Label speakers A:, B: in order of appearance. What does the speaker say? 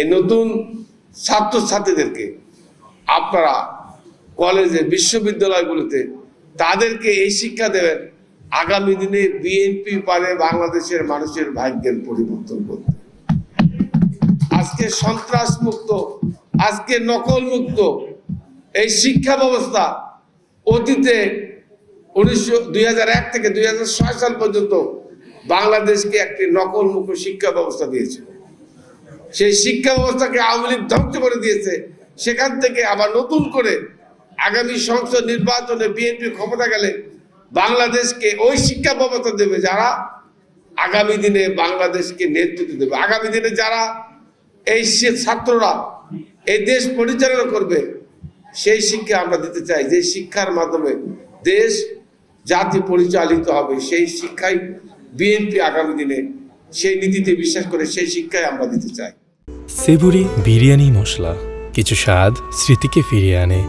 A: এই নতুন ছাত্রছাত্রীদেরকে আপনারা কলেজে বিশ্ববিদ্যালয়গুলোতে তাদেরকে এই শিক্ষা দেবেন। আগামী দিনে বিএনপি পারে বাংলাদেশের মানুষের ভাগ্যের পরিবর্তন করতে। আজকে সন্ত্রাস মুক্ত আজকে নকল মুক্ত এই শিক্ষা ব্যবস্থা অতীতে উনিশশো, দুই থেকে দুই হাজার ছয় সাল পর্যন্ত বাংলাদেশকে একটি নকল মুক্ত শিক্ষা ব্যবস্থা দিয়েছিল। সেই শিক্ষা ব্যবস্থাকে আওয়ামী লীগ ধ্বংস করে দিয়েছে। সেখান থেকে আবার নতুন করে আগামী সংসদ নির্বাচনে বিএনপি ক্ষমতা গেলে বাংলাদেশকে ওই শিক্ষা ব্যবস্থা দেবে যারা আগামী দিনে বাংলাদেশকে নেতৃত্ব দেবে। আগামী দিনে যারা এই ছাত্ররা এই দেশ পরিচালনা করবে, সেই শিক্ষা আমরা দিতে চাই। যে শিক্ষার মাধ্যমে দেশ, জাতি পরিচালিত হবে, সেই শিক্ষাই বিএনপি আগামী দিনে সেই নীতিতে বিশ্বাস করে সেই শিক্ষাই আমরা দিতে চাই।
B: সেবুরি বিরিয়ানি মশলা কিছু স্বাদ স্মৃতিকে ফিরিয়ে আনে।